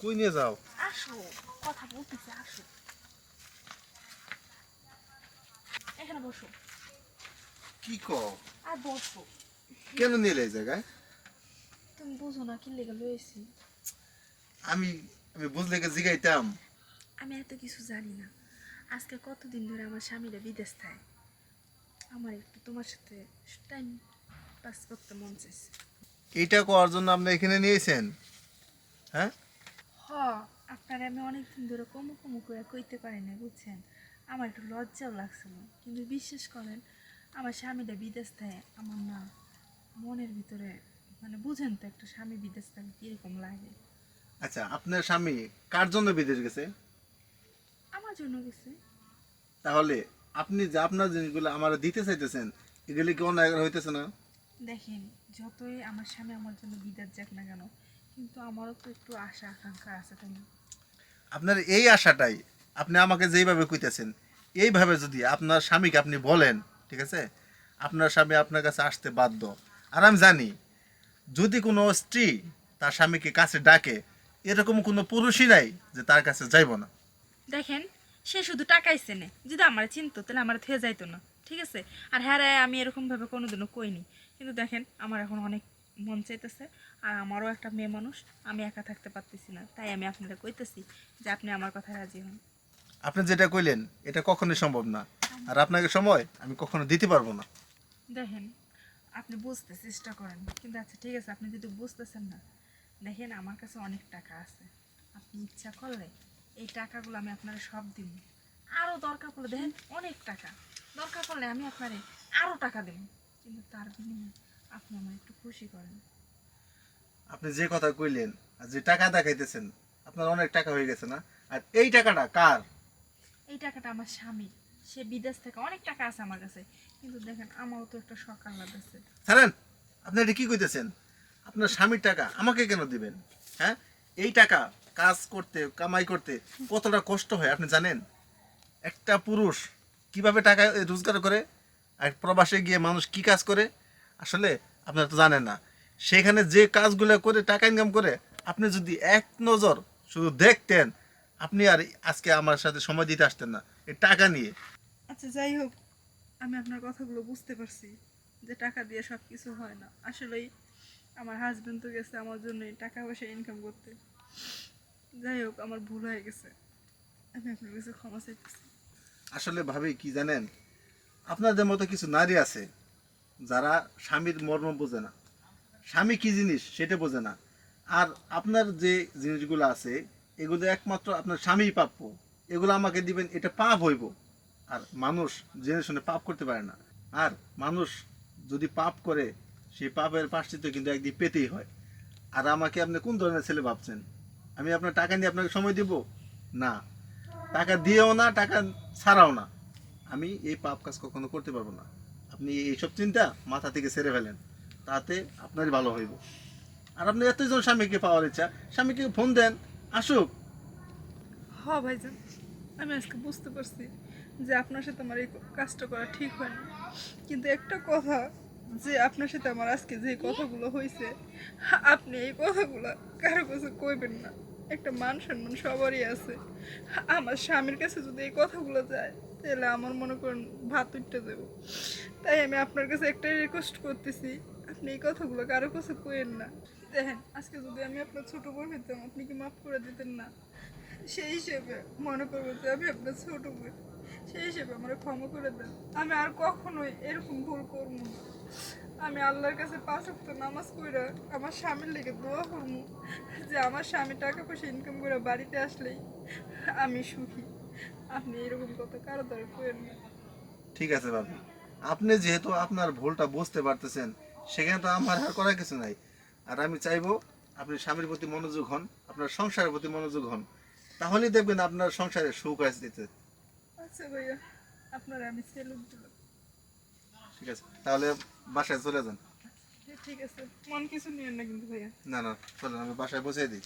কই নিয়ে যাও? আসো কথা বলতেছে আসো। এখানে বসো। কি কও? আর বসো। কেন নিলে এই জায়গায়? তুমি বুঝো না কি লেগে লয়েছি আমি আমি বুঝলে কে জিগাইতাম। আমি এত কিছু জানি না। আজকে কতদিন ধরে আমার স্বামীরা বিদেশ থাকে। আমার একটু তোমার সাথে টাইম পাস করতে মন চাইছে। এইটা করার জন্য আপনি এখানে নিয়েছেন? হ্যাঁ? আপনার আমি অনেকদিন ধরে কমু কমু করে কইতে পারি না বুঝছেন? আমার একটু লজ্জাও লাগছিল। কিন্তু বিশ্বাস করেন আমার স্বামীটা বিদেশ থাকে আমার না মনের ভিতরে মানে বুঝেন তো একটা স্বামী বিদেশ থাকে কীরকম লাগে। আচ্ছা আপনার স্বামী কার জন্য বিদেশ গেছে? আমার জন্য গেছে। তাহলে আপনি যে আপনার জিনিসগুলো আমার দিতে চাইতেছেন এগুলি কি অন্যায় হইতেছে না? দেখেন যতই আমার স্বামী আমার জন্য বিদেশ যাক না কেন কিন্তু আমারও তো একটু আশা আকাঙ্ক্ষা আছে তাই না? আপনার এই আশাটাই আপনি আমাকে যেইভাবে কইতেছেন, এইভাবে যদি আপনার স্বামীকে আপনি বলেন, ঠিক আছে? আপনার স্বামী আপনার কাছে আসতে বাধ্য। আর আমি জানি, যদি কোনো স্ত্রী তার স্বামীকে কাছে ডাকে, এরকম কোনো পুরুষই নাই যে তার কাছে যাইব না। দেখেন, সে শুধু টাকাই চেনে। যদি আমার চিনতো, তাহলে আমার থুয়ে যাইতো না, ঠিক আছে? আর হ্যাঁ আমি এরকম ভাবে কোনোদিনও কইনি। কিন্তু দেখেন, আমার এখন অনেক মন চাইতেছে আর আমারও একটা মেয়ে মানুষ আমি একা থাকতে পারতেছি না। তাই আমি আপনারা কইতেছি যে আপনি আমার কথা রাজি হন। আপনি যেটা কইলেন এটা কখনোই সম্ভব না। আর আপনাকে সময় আমি কখনো দিতে পারব না। দেখেন আপনি বুঝতে চেষ্টা করেন। কিন্তু আচ্ছা ঠিক আছে আপনি যদি বুঝতেছেন না দেখেন আমার কাছে অনেক টাকা আছে। আপনি ইচ্ছা করলে এই টাকাগুলো আমি আপনারা সব দিব আরও দরকার পড়লে দেখেন অনেক টাকা। দরকার পড়লে আমি আপনারে আরও টাকা দেব কিন্তু তার বিনিময়ে আপনি আমার একটু খুশি করেন। আপনি যে কথা কইলেন আর যে টাকা দেখাইতেছেন আপনার অনেক টাকা হয়ে গেছে না? আর এই টাকাটা কার? এই টাকাটা আমার স্বামীর। সে বিদেশ থেকে অনেক টাকা আছে আমার কাছে। কিন্তু দেখেন আমারও তো একটা শখ আহ্লাদ আছে। ছাড়েন আপনি এটা কি কইতেছেন? আপনার স্বামীর টাকা আমাকে কেন দিবেন? হ্যাঁ? এই টাকা কাজ করতে কামাই করতে কতটা কষ্ট হয় আপনি জানেন? একটা পুরুষ কীভাবে টাকা রোজগার করে? আর প্রবাসে গিয়ে মানুষ কি কাজ করে? আসলে আপনারা তো জানেন না। সেখানে যে কাজগুলো করে টাকা ইনকাম করে আপনি যদি এক নজর শুধু দেখতেন আপনি আর আজকে আমার সাথে সময় দিতে আসতেন না। এই টাকা নিয়ে। আচ্ছা যাই হোক আমি আপনার কথাগুলো বুঝতে পারছি যে টাকা দিয়ে সব কিছু হয় না। আসলেই আমার হাজবেন্ড তো গেছে আমার জন্য টাকা পয়সা ইনকাম করতে। যাই হোক আমার ভুল হয়ে গেছে। আমি আপনার কাছে ক্ষমা চাইতেছি। আসলে ভাবি কি জানেন? আপনাদের মতো কিছু নারী আছে যারা স্বামীর মর্ম বোঝে না। স্বামী কি জিনিস সেটা বোঝে না। আর আপনার যে জিনিসগুলো আছে, এগুলো একমাত্র আপনার স্বামীই প্রাপ্য। এগুলো আমাকে দিবেন, এটা পাপ হইব। আর মানুষ জেনে শুনে পাপ করতে পারে না। আর মানুষ যদি পাপ করে সেই পাপের পাশ্চিত্য কিন্তু একদিন পেতেই হয়। আর আমাকে আপনি কোন ধরনের ছেলে ভাবছেন? আমি আপনার টাকা নিয়ে আপনাকে সময় দিব? না। টাকা দিয়েও না, টাকা ছাড়াও না। আমি এই পাপ কাজ কখনো করতে পারব না। আপনি এইসব চিন্তা মাথা থেকে ছেড়ে ফেলেন। তাতে আপনারই ভালো হইব। আর আপনি এতজন স্বামীকে পাওয়ার ইচ্ছা, স্বামীকে ফোন দেন, আসুক। হ ভাইজান, আমি আজকে বুঝতে পারছি যে আপনার সাথে আমার এই কাজটা করা ঠিক হয়নি কিন্তু একটা কথা, যে আপনার সাথে আমার আজকে যে কথাগুলো হয়েছে আপনি এই কথাগুলো কারও কাছে কইবেন না। একটা মান সম্মান সবারই আছে। আমার স্বামীর কাছে যদি এই কথাগুলো যায় তাহলে আমার মনে করেন ভাত উঠতে দেবো। তাই আমি আপনার কাছে একটাই রিকোয়েস্ট করতেছি, আপনি এই কথাগুলো কারও কাছে কইেন না। দেখেন, আজকে যদি আমি আপনার ছোট বোন হইতাম, আপনি কি মাফ করে দিতেন না? সেই হিসেবে মনে করব যে আমি আপনার ছোট বোন সেই হিসেবে আমার ক্ষমা করে দেন। আমি আর কখনোই এরকম ভুল করব না। আমি আল্লাহর কাছে পাঁচ সপ্তাহ নামাজ কইরা আমার স্বামীর লেগে দোয়া করব যে আমার স্বামী টাকা পয়সা ইনকাম করে বাড়িতে আসলেই আমি সুখী। আপনি এরকম কথা কারও দ্বারা করেন না। ঠিক আছে বাবু। আপনি যেহেতু আপনার ভুলটা বুঝতে পারতেছেন সেখানে তো আমার আর করার কিছু নাই। আর আমি চাইব আপনি স্বামীর প্রতি মনোযোগ হন আপনার সংসারের প্রতি মনোযোগ হন। তাহলেই দেখবেন আপনার সংসারে সুখ আসতে দিতে। আচ্ছা ভাইয়া আপনার আমি সেলুট দিলাম। ঠিক আছে তাহলে বাসায় চলে যান। ঠিক আছে। মন কিছু নিয়েন না কিন্তু ভাইয়া। না না চলেন আমি বাসায় বসে দিই।